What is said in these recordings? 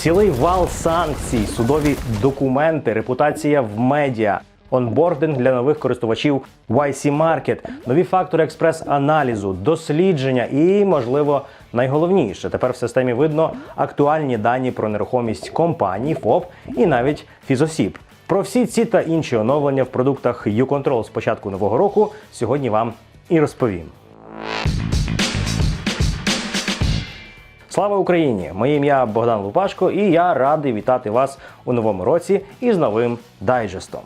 Цілий вал санкцій, судові документи, репутація в медіа. Онбординг для нових користувачів YC Market, нові фактори експрес-аналізу, дослідження і, можливо, найголовніше, тепер в системі видно актуальні дані про нерухомість компаній, ФОП і навіть фізосіб. Про всі ці та інші оновлення в продуктах YouControl з початку нового року сьогодні вам і розповім. Слава Україні! Моє ім'я Богдан Лупашко, і я радий вітати вас у новому році із новим дайджестом.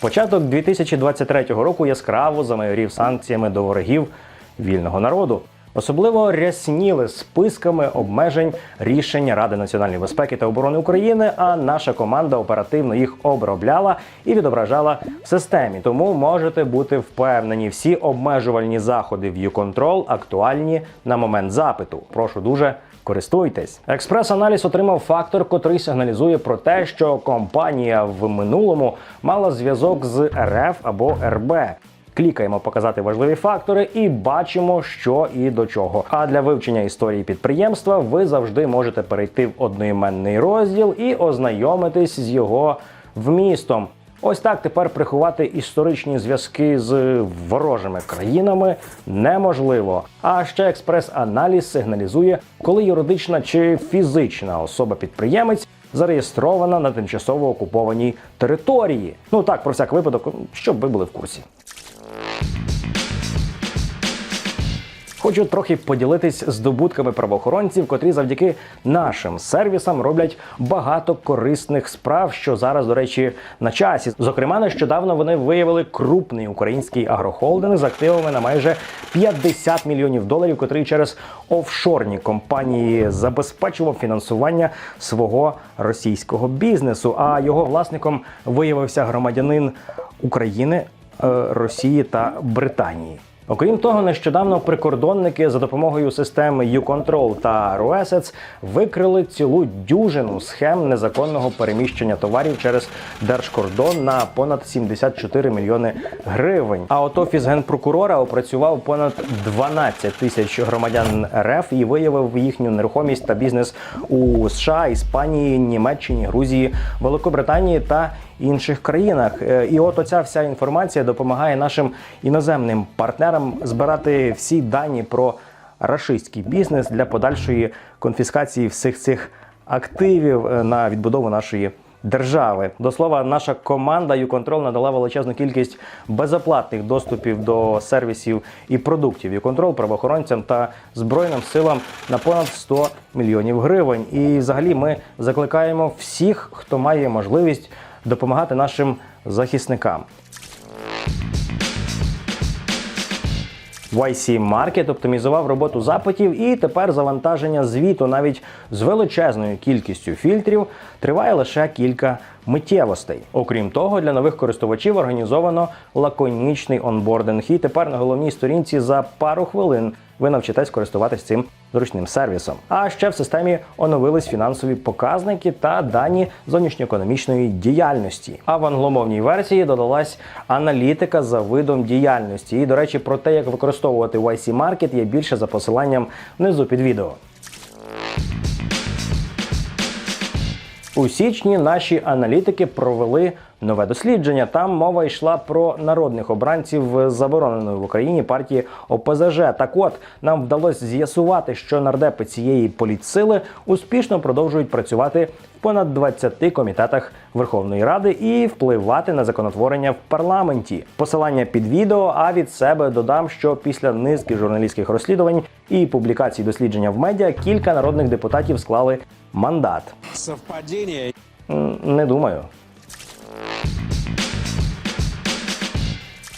Початок 2023 року яскраво замайорів санкціями до ворогів вільного народу. Особливо рясніли списками обмежень рішення Ради національної безпеки та оборони України. А наша команда оперативно їх обробляла і відображала в системі. Тому можете бути впевнені, всі обмежувальні заходи в YouControl актуальні на момент запиту. Прошу дуже. Користуйтесь. Експрес-аналіз отримав фактор, котрий сигналізує про те, що компанія в минулому мала зв'язок з РФ або РБ. Клікаємо показати важливі фактори і бачимо, що і до чого. А для вивчення історії підприємства ви завжди можете перейти в одноіменний розділ і ознайомитись з його вмістом. Ось так тепер приховати історичні зв'язки з ворожими країнами неможливо. А ще експрес-аналіз сигналізує, коли юридична чи фізична особа-підприємець зареєстрована на тимчасово окупованій території. Ну так, про всяк випадок, щоб ви були в курсі. Хочу трохи поділитись здобутками правоохоронців, котрі завдяки нашим сервісам роблять багато корисних справ, що зараз, до речі, на часі. Зокрема, нещодавно вони виявили крупний український агрохолдинг з активами на майже 50 мільйонів доларів, котрий через офшорні компанії забезпечував фінансування свого російського бізнесу. А його власником виявився громадянин України, е, Росії та Британії. Окрім того, нещодавно прикордонники за допомогою системи YouControl та ROAssets викрили цілу дюжину схем незаконного переміщення товарів через держкордон на понад 74 мільйони гривень. А от офіс генпрокурора опрацював понад 12 тисяч громадян РФ і виявив їхню нерухомість та бізнес у США, Іспанії, Німеччині, Грузії, Великобританії та інших країнах. Е, І от оця вся інформація допомагає нашим іноземним партнерам збирати всі дані про рашистський бізнес для подальшої конфіскації всіх цих активів е, на відбудову нашої. Держави до слова, наша команда YouControl надала величезну кількість безоплатних доступів до сервісів і продуктів YouControl правоохоронцям та збройним силам на понад 100 мільйонів гривень. І, взагалі, ми закликаємо всіх, хто має можливість допомагати нашим захисникам. YC Market оптимізував роботу запитів, і тепер завантаження звіту навіть з величезною кількістю фільтрів триває лише кілька миттєвостей. Окрім того, для нових користувачів організовано лаконічний онбординг. І тепер на головній сторінці за пару хвилин ви навчитесь користуватись цим зручним сервісом. А ще в системі оновились фінансові показники та дані зовнішньоекономічної діяльності. А в англомовній версії додалась аналітика за видом діяльності. І, до речі, про те, як використовувати YC Market, є більше за посиланням внизу під відео. У січні наші аналітики провели нове дослідження. Там мова йшла про народних обранців забороненої в Україні партії ОПЗЖ. Так от нам вдалося з'ясувати, що нардепи цієї політсили успішно продовжують працювати в понад 20 комітетах Верховної Ради і впливати на законотворення в парламенті. Посилання під відео. А від себе додам, що після низки журналістських розслідувань і публікацій дослідження в медіа кілька народних депутатів склали мандат. Совпадение. М, Не думаю.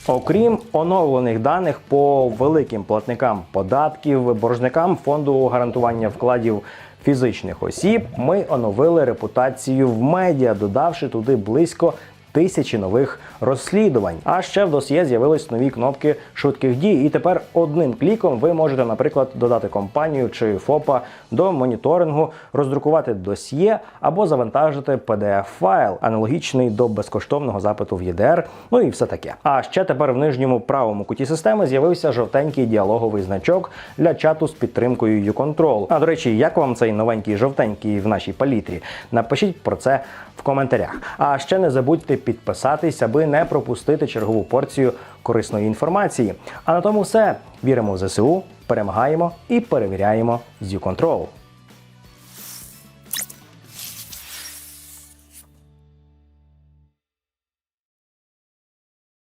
Окрім оновлених даних по великим платникам податків, боржникам фонду гарантування вкладів фізичних осіб, ми оновили репутацію в медіа, додавши туди близько тисячі нових розслідувань. А ще в досьє з'явились нові кнопки швидких дій. І тепер одним кліком ви можете, наприклад, додати компанію чи ФОПа до моніторингу, роздрукувати досьє або завантажити pdf файл аналогічний до безкоштовного запиту в ЄДР. Ну і все таке. А ще тепер в нижньому правому куті системи з'явився жовтенький діалоговий значок для чату з підтримкою uControl. А до речі, як вам цей новенький жовтенький в нашій палітрі? Напишіть про це в коментарях. А ще не забудьте підписатись, аби не пропустити чергову порцію корисної інформації. А на тому все. Віримо в ЗСУ, перемагаємо і перевіряємо з'юконтрол.